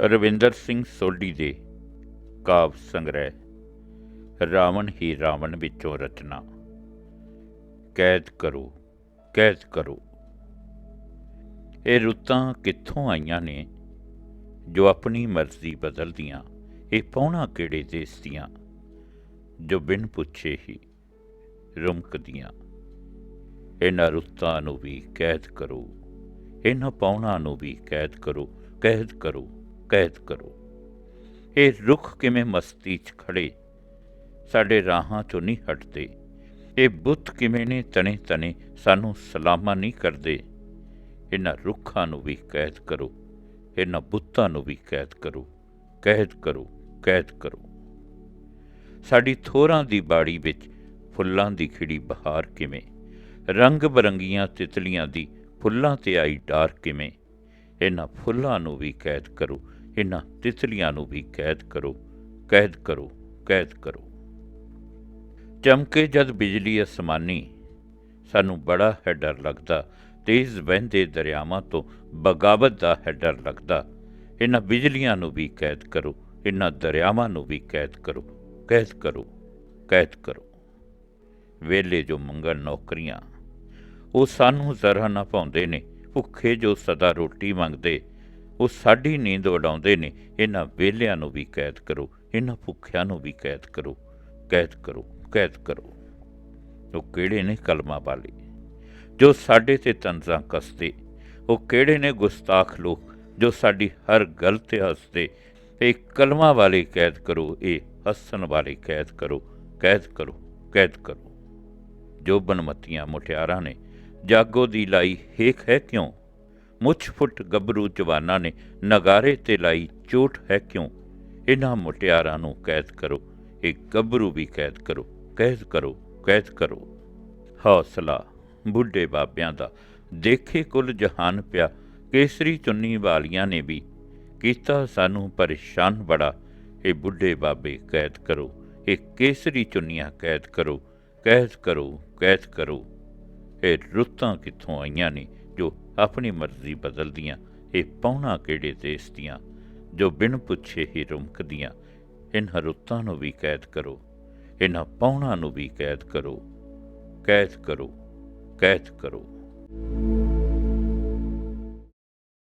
ਰਵਿੰਦਰ ਸਿੰਘ ਸੋਢੀ ਦੇ ਕਾਵ ਸੰਗ੍ਰਹਿ, ਰਾਵਣ ਹੀ ਰਾਵਣ ਵਿੱਚੋਂ ਰਚਨਾ। ਕੈਦ ਕਰੋ ਕੈਦ ਕਰੋ। ਇਹ ਰੁੱਤਾਂ ਕਿੱਥੋਂ ਆਈਆਂ ਨੇ? ਜੋ ਆਪਣੀ ਮਰਜ਼ੀ ਬਦਲਦੀਆਂ, ਇਹ ਪੌਣਾ ਕਿਹੜੇ ਦੇਸ ਦੀਆਂ? ਜੋ ਬਿਨ ਪੁੱਛੇ ਹੀ ਰੁਮਕਦੀਆਂ। ਇਹਨਾਂ ਰੁੱਤਾਂ ਨੂੰ ਵੀ ਕੈਦ ਕਰੋ, ਇਹਨਾਂ ਪੌਣਾ ਨੂੰ ਵੀ ਕੈਦ ਕਰੋ ਕੈਦ ਕਰੋ। ਕੈਦ ਕਰੋ। ਇਹ ਰੁੱਖ ਕਿਵੇਂ ਮਸਤੀ 'ਚ ਖੜੇ ਸਾਡੇ ਰਾਹਾਂ 'ਚੋਂ ਨਹੀਂ ਹਟਦੇ। ਇਹ ਬੁੱਤ ਕਿਵੇਂ ਨੇ ਤਣੇ ਤਣੇ? ਸਾਨੂੰ ਸਲਾਮਾਂ ਨਹੀਂ ਕਰਦੇ। ਇਹਨਾਂ ਰੁੱਖਾਂ ਨੂੰ ਵੀ ਕੈਦ ਕਰੋ। ਇਹਨਾਂ ਬੁੱਤਾਂ ਨੂੰ ਵੀ ਕੈਦ ਕਰੋ। ਕੈਦ ਕਰੋ ਕੈਦ ਕਰੋ। ਸਾਡੀ ਥੋਰਾਂ ਦੀ ਬਾੜੀ ਵਿੱਚ ਫੁੱਲਾਂ ਦੀ ਖਿੜੀ ਬਹਾਰ ਕਿਵੇਂ? ਰੰਗ ਬਰੰਗੀਆਂ ਤਿਤਲੀਆਂ ਦੀ ਫੁੱਲਾਂ ਤੇ ਆਈ ਡਾਰ ਕਿਵੇਂ? ਇਹਨਾਂ ਫੁੱਲਾਂ ਨੂੰ ਵੀ ਕੈਦ ਕਰੋ। ਇਹਨਾਂ ਤਿਤਲੀਆਂ ਨੂੰ ਵੀ ਕੈਦ ਕਰੋ ਕੈਦ ਕਰੋ ਕੈਦ ਕਰੋ। ਚਮਕੇ ਜਦ ਬਿਜਲੀ ਅਸਮਾਨੀ, ਸਾਨੂੰ ਬੜਾ ਹੈ ਡਰ ਲੱਗਦਾ, ਤੇਜ਼ ਵਹਿੰਦੇ ਦਰਿਆਵਾਂ ਤੋਂ ਬਗਾਵਤ ਦਾ ਹੈ ਡਰ ਲੱਗਦਾ। ਇਹਨਾਂ ਬਿਜਲੀਆਂ ਨੂੰ ਵੀ ਕੈਦ ਕਰੋ, ਇਹਨਾਂ ਦਰਿਆਵਾਂ ਨੂੰ ਵੀ ਕੈਦ ਕਰੋ ਕੈਦ ਕਰੋ ਕੈਦ ਕਰੋ। ਵੇਲੇ ਜੋ ਮੰਗਣ ਨੌਕਰੀਆਂ, ਉਹ ਸਾਨੂੰ ਜ਼ਰਾ ਨਾ ਪਾਉਂਦੇ ਨੇ, ਭੁੱਖੇ ਜੋ ਸਦਾ ਰੋਟੀ ਮੰਗਦੇ ਉਹ ਸਾਡੀ ਨੀਂਦ ਉਡਾਉਂਦੇ ਨੇ। ਇਹਨਾਂ ਵੇਲਿਆਂ ਨੂੰ ਵੀ ਕੈਦ ਕਰੋ, ਇਹਨਾਂ ਭੁੱਖਿਆਂ ਨੂੰ ਵੀ ਕੈਦ ਕਰੋ। ਕੈਦ ਕਰੋ ਕੈਦ ਕਰੋ। ਉਹ ਕਿਹੜੇ ਨੇ ਕਲਮਾਂ ਵਾਲੇ? ਜੋ ਸਾਡੇ ਤੇ ਤੰਜ਼ਾਂ ਕਸਦੇ, ਉਹ ਕਿਹੜੇ ਨੇ ਗੁਸਤਾਖ ਲੋਕ? ਜੋ ਸਾਡੀ ਹਰ ਗੱਲ ਤੇ ਹੱਸਦੇ, ਇਹ ਕਲਮਾਂ ਵਾਲੇ ਕੈਦ ਕਰੋ, ਇਹ ਹੱਸਣ ਵਾਲੇ ਕੈਦ ਕਰੋ। ਕੈਦ ਕਰੋ ਕੈਦ ਕਰੋ। ਜੋ ਬਨਮਤੀਆਂ ਮੁਟਿਆਰਾਂ ਨੇ, ਜਾਗੋ ਦੀ ਲਾਈ ਹੇਕ ਹੈ ਕਿਉਂ? ਮੁੱਛ ਫੁੱਟ ਗੱਭਰੂ ਜਵਾਨਾਂ ਨੇ ਨਗਾਰੇ ਤੇ ਲਾਈ ਚੋਟ ਹੈ ਕਿਉਂ? ਇਹਨਾਂ ਮੁਟਿਆਰਾਂ ਨੂੰ ਕੈਦ ਕਰੋ। ਇਹ ਗੱਭਰੂ ਵੀ ਕੈਦ ਕਰੋ। ਕੈਦ ਕਰੋ ਕੈਦ ਕਰੋ। ਹੌਸਲਾ। ਬੁੱਢੇ ਬਾਬਿਆਂ ਦਾ ਦੇਖੇ ਕੁੱਲ ਜਹਾਨ ਪਿਆ। ਕੇਸਰੀ ਚੁੰਨੀ ਵਾਲੀਆਂ ਨੇ ਵੀ ਕੀਤਾ ਸਾਨੂੰ ਪਰੇਸ਼ਾਨ ਬੜਾ। ਇਹ ਬੁੱਢੇ ਬਾਬੇ ਕੈਦ ਕਰੋ। ਇਹ ਕੇਸਰੀ ਚੁੰਨੀਆਂ ਕੈਦ ਕਰੋ। ਕੈਦ ਕਰੋ ਕੈਦ ਕਰੋ। ਇਹ ਰੁੱਤਾਂ ਕਿੱਥੋਂ ਆਈਆਂ ਨੇ ਜੋ ਆਪਣੀ ਮਰਜ਼ੀ ਬਦਲਦੀਆਂ, ਇਹ ਪੌਣਾ ਕਿਹੜੇ ਦੇਸ ਦੀਆਂ, ਜੋ ਬਿਨ ਪੁੱਛੇ ਹੀ ਰੁਮਕਦੀਆਂ, ਇਨ੍ਹਾਂ ਰੁੱਤਾਂ ਨੂੰ ਵੀ ਕੈਦ ਕਰੋ ਇਹਨਾਂ ਪੌਣਾ ਨੂੰ ਵੀ ਕੈਦ ਕਰੋ ਕੈਦ ਕਰੋ ਕੈਦ ਕਰੋ।